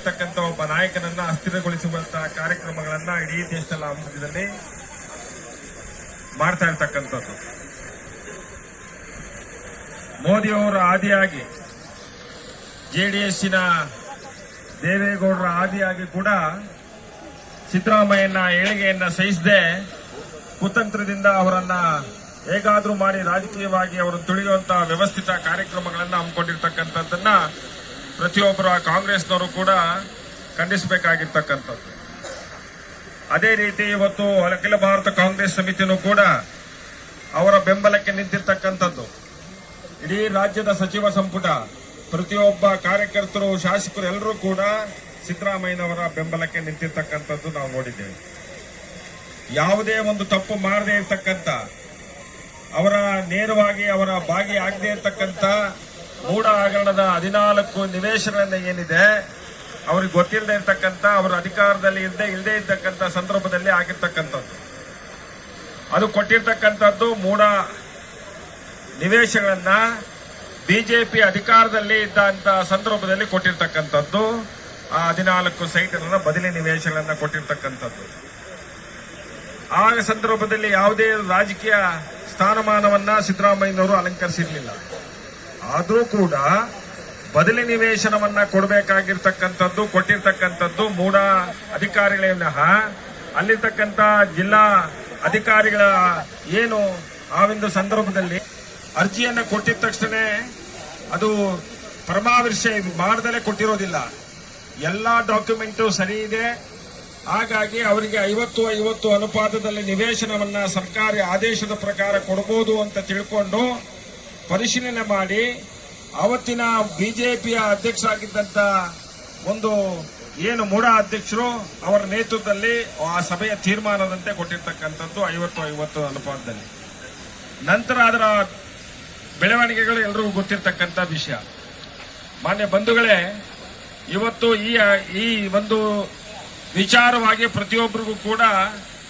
ಇರ್ತಕ್ಕಂಥ ಒಬ್ಬ ನಾಯಕನನ್ನ ಅಸ್ಥಿರಗೊಳಿಸುವಂತಹ ಕಾರ್ಯಕ್ರಮಗಳನ್ನ ಇಡೀ ದೇಶದ ಆಮದಲ್ಲಿ ಮಾಡ್ತಾ ಇರ್ತಕ್ಕಂಥದ್ದು. ಮೋದಿಯವರ ಆದಿಯಾಗಿ ಜೆಡಿಎಸ್ಸಿನ ದೇವೇಗೌಡರ ಆದಿಯಾಗಿ ಕೂಡ ಸಿದ್ದರಾಮಯ್ಯನ ಏಳಿಗೆಯನ್ನ ಸಹಿಸದೆ ಕುತಂತ್ರದಿಂದ ಅವರನ್ನ ಹೇಗಾದ್ರೂ ಮಾಡಿ ರಾಜಕೀಯವಾಗಿ ಅವರನ್ನು ತುಳಿಯುವಂತಹ ವ್ಯವಸ್ಥಿತ ಕಾರ್ಯಕ್ರಮಗಳನ್ನ ಹಮ್ಮಿಕೊಂಡಿರ್ತಕ್ಕಂಥದ್ದನ್ನ ಪ್ರತಿಯೊಬ್ಬರ ಕಾಂಗ್ರೆಸ್ನವರು ಕೂಡ ಖಂಡಿಸಬೇಕಾಗಿರ್ತಕ್ಕಂಥದ್ದು. ಅದೇ ರೀತಿ ಇವತ್ತು ಅಖಿಲ ಭಾರತ ಕಾಂಗ್ರೆಸ್ ಸಮಿತಿನೂ ಕೂಡ ಅವರ ಬೆಂಬಲಕ್ಕೆ ನಿಂತಿರ್ತಕ್ಕಂಥದ್ದು. ಇಡೀ ರಾಜ್ಯದ ಸಚಿವ ಸಂಪುಟ, ಪ್ರತಿಯೊಬ್ಬ ಕಾರ್ಯಕರ್ತರು, ಶಾಸಕರು ಎಲ್ಲರೂ ಕೂಡ ಸಿದ್ದರಾಮಯ್ಯನವರ ಬೆಂಬಲಕ್ಕೆ ನಿಂತಿರ್ತಕ್ಕಂಥದ್ದು ನಾವು ನೋಡಿದ್ದೇವೆ. ಯಾವುದೇ ಒಂದು ತಪ್ಪು ಮಾಡದೇ ಇರ್ತಕ್ಕಂಥ, ಅವರ ನೇರವಾಗಿ ಅವರ ಭಾಗಿಯಾಗದೇ ಇರತಕ್ಕಂಥ ಮೂಢ ಹಗರಣದ ಹದಿನಾಲ್ಕು ನಿವೇಶನ ಏನಿದೆ, ಅವ್ರಿಗೆ ಗೊತ್ತಿಲ್ಲದೆ ಇರ್ತಕ್ಕಂಥ, ಅವರ ಅಧಿಕಾರದಲ್ಲಿ ಇಲ್ಲದೆ ಇಲ್ಲದೆ ಇದ್ದಕ್ಕಂಥ ಸಂದರ್ಭದಲ್ಲಿ ಆಗಿರ್ತಕ್ಕಂಥದ್ದು. ಅದು ಕೊಟ್ಟಿರ್ತಕ್ಕಂಥದ್ದು ಮೂಡ ನಿವೇಶಗಳನ್ನ ಬಿಜೆಪಿ ಅಧಿಕಾರದಲ್ಲಿ ಇದ್ದಂತ ಸಂದರ್ಭದಲ್ಲಿ ಕೊಟ್ಟಿರ್ತಕ್ಕಂಥದ್ದು. ಆ ಹದಿನಾಲ್ಕು ಸೈಟ್ಗಳನ್ನ ಬದಲಿ ನಿವೇಶಗಳನ್ನ ಕೊಟ್ಟಿರ್ತಕ್ಕಂಥದ್ದು. ಆ ಸಂದರ್ಭದಲ್ಲಿ ಯಾವುದೇ ರಾಜಕೀಯ ಸ್ಥಾನಮಾನವನ್ನ ಸಿದ್ದರಾಮಯ್ಯನವರು ಅಲಂಕರಿಸಿರ್ಲಿಲ್ಲ. ಆದರೂ ಕೂಡ ಬದಲಿ ನಿವೇಶನವನ್ನ ಕೊಡಬೇಕಾಗಿರ್ತಕ್ಕಂಥದ್ದು, ಕೊಟ್ಟಿರ್ತಕ್ಕಂಥದ್ದು ಮೂಡ ಅಧಿಕಾರಿಗಳೇ ವಿನಃ ಅಲ್ಲಿರ್ತಕ್ಕಂಥ ಜಿಲ್ಲಾ ಅಧಿಕಾರಿಗಳ ಏನು ಆ ಒಂದು ಸಂದರ್ಭದಲ್ಲಿ ಅರ್ಜಿಯನ್ನು ಕೊಟ್ಟಿದ ತಕ್ಷಣ ಅದು ಪರಮಾವರ್ಷ ಮಾಡದಲ್ಲೇ ಕೊಟ್ಟಿರೋದಿಲ್ಲ. ಎಲ್ಲ ಡಾಕ್ಯುಮೆಂಟು ಸರಿ ಇದೆ. ಹಾಗಾಗಿ ಅವರಿಗೆ ಐವತ್ತು ಐವತ್ತು ಅನುಪಾತದಲ್ಲಿ ನಿವೇಶನವನ್ನ ಸರ್ಕಾರಿ ಆದೇಶದ ಪ್ರಕಾರ ಕೊಡಬಹುದು ಅಂತ ತಿಳ್ಕೊಂಡು ಪರಿಶೀಲನೆ ಮಾಡಿ ಅವತ್ತಿನ ಬಿಜೆಪಿಯ ಅಧ್ಯಕ್ಷ ಆಗಿದ್ದಂತ ಒಂದು ಏನು ಮೂಡ ಅಧ್ಯಕ್ಷರು ಅವರ ನೇತೃತ್ವದಲ್ಲಿ ಆ ಸಭೆಯ ತೀರ್ಮಾನದಂತೆ ಕೊಟ್ಟಿರ್ತಕ್ಕಂಥದ್ದು ಐವತ್ತು ಐವತ್ತು ಅನುಪಾತದಲ್ಲಿ. ನಂತರ ಅದರ ಬೆಳವಣಿಗೆಗಳು ಎಲ್ರಿಗೂ ಗೊತ್ತಿರ್ತಕ್ಕಂಥ ವಿಷಯ. ಮಾನ್ಯ ಬಂಧುಗಳೇ, ಇವತ್ತು ಈ ಈ ಒಂದು ವಿಚಾರವಾಗಿ ಪ್ರತಿಯೊಬ್ಬರಿಗೂ ಕೂಡ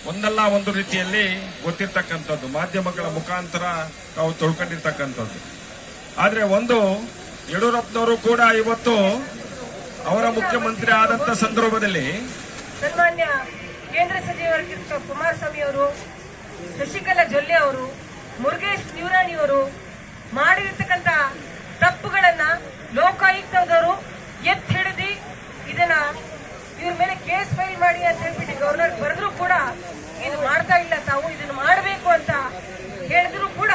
ಒಂದಲ್ಲ ಒಂದು ರೀತಿಯಲ್ಲಿ ಗೊತ್ತಿರ್ತಕ್ಕಂಥದ್ದು. ಮಾಧ್ಯಮಗಳ ಮುಖಾಂತರ ತಾವು ತಿಳ್ಕೊಂಡಿರ್ತಕ್ಕಂಥದ್ದು. ಆದರೆ ಒಂದು, ಯಡಿಯೂರಪ್ಪನವರು ಕೂಡ ಇವತ್ತು ಅವರ ಮುಖ್ಯಮಂತ್ರಿ ಆದಂತ ಸಂದರ್ಭದಲ್ಲಿ ಸನ್ಮಾನ್ಯ ಕೇಂದ್ರ ಸಚಿವ ಕುಮಾರಸ್ವಾಮಿ ಅವರು, ಶಶಿಕಲಾ ಜೊಲ್ಲೆ ಅವರು, ಮುರುಗೇಶ್ ನಿವರಾಣಿ ಅವರು ಮಾಡಿರ್ತಕ್ಕಂತ ತಪ್ಪುಗಳನ್ನ ಲೋಕಾಯುಕ್ತದವರು ಎತ್ತಿ ಹಿಡಿದು ಇದನ್ನ ಇವ್ರ ಮೇಲೆ ಕೇಸ್ ಫೈಲ್ ಮಾಡಿ ಅಂತ ಹೇಳ್ಬಿಟ್ಟು ಗವರ್ನರ್ ಬರೆದ್ರು ಕೂಡ ಇದು ಮಾಡ್ತಾ ಇಲ್ಲ ತಾವು ಇದನ್ನ ಮಾಡಬೇಕು ಅಂತ ಹೇಳಿದ್ರು ಕೂಡ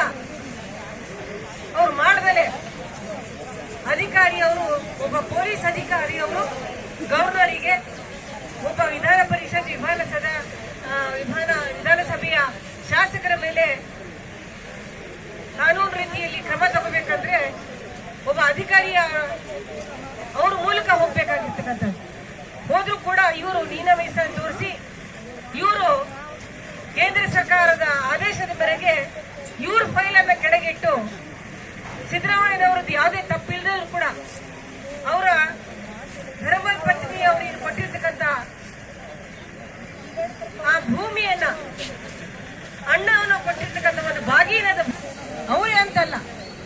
ಅವ್ರು ಮಾಡದಲೆ ಅಧಿಕಾರಿ ಅವರು ಒಬ್ಬ ಪೊಲೀಸ್ ಅಧಿಕಾರಿ ಅವರು ಗವರ್ನರಿಗೆ ಒಬ್ಬ ವಿಧಾನ ಪರಿಷತ್ ವಿಧಾನಸಭೆ ವಿಧಾನ ವಿಧಾನಸಭೆಯ ಶಾಸಕರ ಮೇಲೆ ಕಾನೂನು ರೀತಿಯಲ್ಲಿ ಕ್ರಮ ತಗೋಬೇಕಂದ್ರೆ ಒಬ್ಬ ಅಧಿಕಾರಿಯ ಅವ್ರ ಮೂಲಕ ಹೋಗ್ಬೇಕಾಗಿರ್ತಕ್ಕಂಥದ್ದು. ಹೋದ್ರೂ ಕೂಡ ಇವರು ನೀನವಯಸ ತೋರಿಸಿ, ಇವರು ಕೇಂದ್ರ ಸರ್ಕಾರದ ಆದೇಶದ ಮೇರೆಗೆ ಇವ್ರ ಫೈಲ್ ಅನ್ನ ಕೆಳಗಿಟ್ಟು ಸಿದ್ದರಾಮಯ್ಯನವರದ್ದು ಯಾವುದೇ ತಪ್ಪಿಲ್ಲದರೂ ಕೂಡ ಅವರ ಧರ್ಮ ಪತ್ನಿ ಅವರಿಗೆ ಕೊಟ್ಟಿರ್ತಕ್ಕಂಥ ಆ ಭೂಮಿಯನ್ನ ಅಣ್ಣವನ್ನು ಕೊಟ್ಟಿರ್ತಕ್ಕಂಥ ಒಂದು ಭಾಗೀನದ ಅವರೇ ಅಂತಲ್ಲ,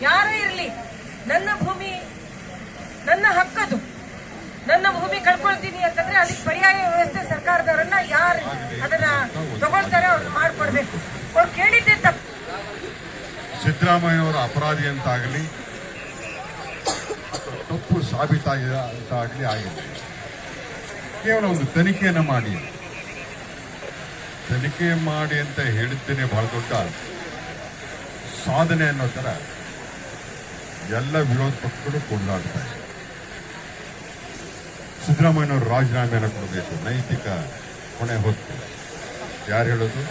ಯಾರೇ ಇರಲಿ, ನನ್ನ ಭೂಮಿ, ನನ್ನ ಹಕ್ಕದು, ನನ್ನ ಭೂಮಿ ಕಳ್ಕೊಳ್ತೀನಿ ಅಂತಂದ್ರೆ ಅದಕ್ಕೆ ಪರ್ಯಾಯ ವ್ಯವಸ್ಥೆ ಸರ್ಕಾರದವರನ್ನ ಯಾರು ಅದನ್ನ ತಗೊಳ್ತಾರೆ ಅವ್ರನ್ನ ಮಾಡ್ಕೊಡ್ಬೇಕು. ಅವ್ರು ಕೇಳಿದ್ದೆ ತಪ್ಪು. ಸಿದ್ದರಾಮಯ್ಯನವರ ಅಪರಾಧಿ ಅಂತಾಗಲಿ ತಪ್ಪು ಸಾಬೀತಾಗಿದೆ ಅಂತಾಗಲಿ ಆಗಿದೆ. ಕೇವಲ ಒಂದು ತನಿಖೆಯನ್ನು ಮಾಡಿ ತನಿಖೆ ಮಾಡಿ ಅಂತ ಹೇಳಿದ್ದೇನೆ ಬಹಳ ದೊಡ್ಡ ಸಾಧನೆ ಅನ್ನೋ ಥರ ಎಲ್ಲ ವಿರೋಧ ಪಕ್ಷಗಳು ಕೊಂಡಾಡ್ತಾ ಇದೆ. ಸಿದ್ದರಾಮಯ್ಯನವರು ರಾಜೀನಾಮೆಯನ್ನು ಕೊಡಬೇಕು, ನೈತಿಕ ಹೊಣೆ ಹೊತ್ತು ಯಾರು ಹೇಳೋದು?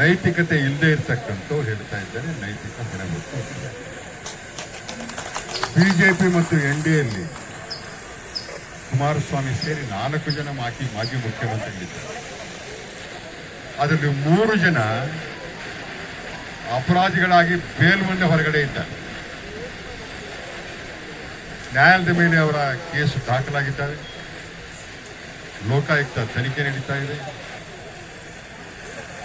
ನೈತಿಕತೆ ಇಲ್ಲದೆ ಇರ್ತಕ್ಕಂಥವ್ರು ಹೇಳ್ತಾ ಇದ್ದಾರೆ, ನೈತಿಕ ಹೊಣೆ ಹೊತ್ತು ಬಿಜೆಪಿ ಮತ್ತು ಎನ್ ಡಿ ಎಲ್ಲಿ ಕುಮಾರಸ್ವಾಮಿ ಸೇರಿ ನಾಲ್ಕು ಜನ ಮಾಜಿ ಮಾಜಿ ಮುಖ್ಯಮಂತ್ರಿಗಳಿದ್ದಾರೆ ಅದರಲ್ಲಿ ಮೂರು ಜನ ಅಪರಾಧಿಗಳಾಗಿ ಬೇಲ್ಮಂಡೆ ಹೊರಗಡೆ ಇದ್ದಾರೆ. ನ್ಯಾಯಾಲಯದ ಮೇಲೆ ಅವರ ಕೇಸು ದಾಖಲಾಗಿದ್ದಾರೆ. ಲೋಕಾಯುಕ್ತ ತನಿಖೆ ನಡೀತಾ ಇದೆ.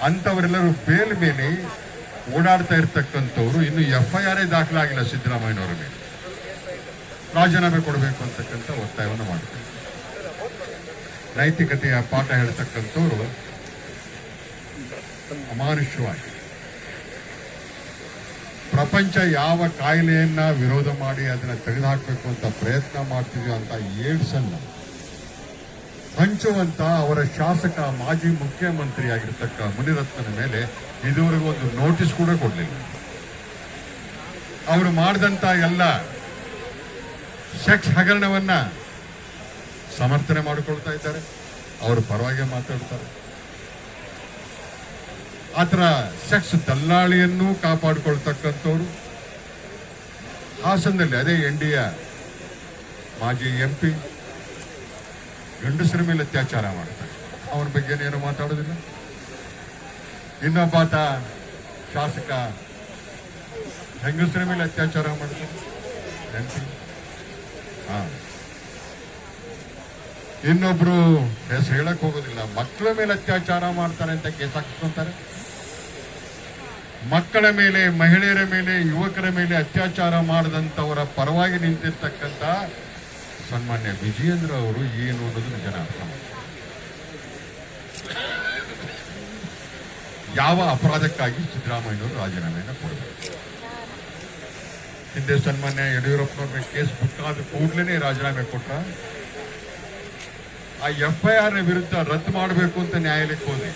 ಅಂತವರೆಲ್ಲರೂ ಬೇಲ್ ಮೇಲೆ ಓಡಾಡ್ತಾ ಇರ್ತಕ್ಕಂಥವ್ರು ಇನ್ನು ಎಫ್ಐಆರ್ ದಾಖಲಾಗಿಲ್ಲ ಸಿದ್ದರಾಮಯ್ಯನವರ ಮೇಲೆ. ರಾಜೀನಾಮೆ ಕೊಡಬೇಕು ಅಂತಕ್ಕಂಥ ಒತ್ತಾಯವನ್ನು ಮಾಡ್ತಾರೆ ನೈತಿಕತೆಯ ಪಾಠ ಹೇಳ್ತಕ್ಕಂಥವ್ರು ಅಮಾನುಷ್ಯವಾಗಿ. ಪ್ರಪಂಚ ಯಾವ ಕಾಯಿಲೆಯನ್ನ ವಿರೋಧ ಮಾಡಿ ಅದನ್ನ ತೆಗೆದುಹಾಕಬೇಕು ಅಂತ ಪ್ರಯತ್ನ ಮಾಡ್ತಿದ್ಯೋ ಅಂತ ಏಡ್ಸನ್ನ ಹಂಚುವಂತ ಅವರ ಶಾಸಕ, ಮಾಜಿ ಮುಖ್ಯಮಂತ್ರಿ ಆಗಿರ್ತಕ್ಕ ಮುನಿರತ್ನನ ಮೇಲೆ ಇದುವರೆಗೂ ಒಂದು ನೋಟಿಸ್ ಕೂಡ ಕೊಡಲಿಲ್ಲ. ಅವರು ಮಾಡಿದಂತ ಎಲ್ಲ ಸೆಕ್ಸ್ ಹಗರಣವನ್ನ ಸಮರ್ಥನೆ ಮಾಡಿಕೊಳ್ತಾ ಇದ್ದಾರೆ. ಅವರು ಪರವಾಗಿ ಮಾತಾಡ್ತಾರೆ. ಆತರ ಸೆಕ್ಸ್ ದಲ್ಲಾಳಿಯನ್ನು ಕಾಪಾಡಿಕೊಳ್ತಕ್ಕಂಥವ್ರು. ಹಾಸನದಲ್ಲಿ ಅದೇ ಎನ್ ಡಿ ಮಾಜಿ ಎಂ ಪಿ ಗಂಡಸರ ಮೇಲೆ ಅತ್ಯಾಚಾರ ಮಾಡ್ತಾರೆ ಅವನ ಬಗ್ಗೆ ಏನು ಮಾತಾಡೋದಿಲ್ಲ. ಇನ್ನೊಬ್ಬಾತ ಶಾಸಕ ಹೆಂಗಸರ ಮೇಲೆ ಅತ್ಯಾಚಾರ ಮಾಡ್ತಾರೆ ಎಂ ಪಿ. ಇನ್ನೊಬ್ರು ಹೆಸರು ಹೇಳಕ್ ಹೋಗೋದಿಲ್ಲ. ಮಕ್ಕಳ ಮೇಲೆ ಅತ್ಯಾಚಾರ ಮಾಡ್ತಾರೆ ಅಂತ ಕೇಸ್ ಹಾಕಿಸ್ಕೊಂತಾರೆ. ಮಕ್ಕಳ ಮೇಲೆ, ಮಹಿಳೆಯರ ಮೇಲೆ, ಯುವಕರ ಮೇಲೆ ಅತ್ಯಾಚಾರ ಮಾಡದಂತವರ ಪರವಾಗಿ ನಿಂತಿರ್ತಕ್ಕಂಥ ಸನ್ಮಾನ್ಯ ವಿಜಯೇಂದ್ರ ಅವರು ಏನು ಅನ್ನೋದನ್ನ ಜನ ಅರ್ಥ ಯಾವ ಅಪರಾಧಕ್ಕಾಗಿ ಸಿದ್ದರಾಮಯ್ಯವರು ರಾಜೀನಾಮೆಯನ್ನು ಕೊಡಬೇಕು? ಹಿಂದೆ ಸನ್ಮಾನ್ಯ ಯಡಿಯೂರಪ್ಪನವ್ರ ಮೇಲೆ ಕೇಸ್ ಬುಕ್ ಆದ ಕೂಡಲೇ ರಾಜೀನಾಮೆ ಕೊಟ್ಟ ಆ ಎಫ್ ಐ ಆರ್ ವಿರುದ್ಧ ರದ್ದು ಮಾಡಬೇಕು ಅಂತ ನ್ಯಾಯಾಲಯಕ್ಕೆ ಹೋದೆ.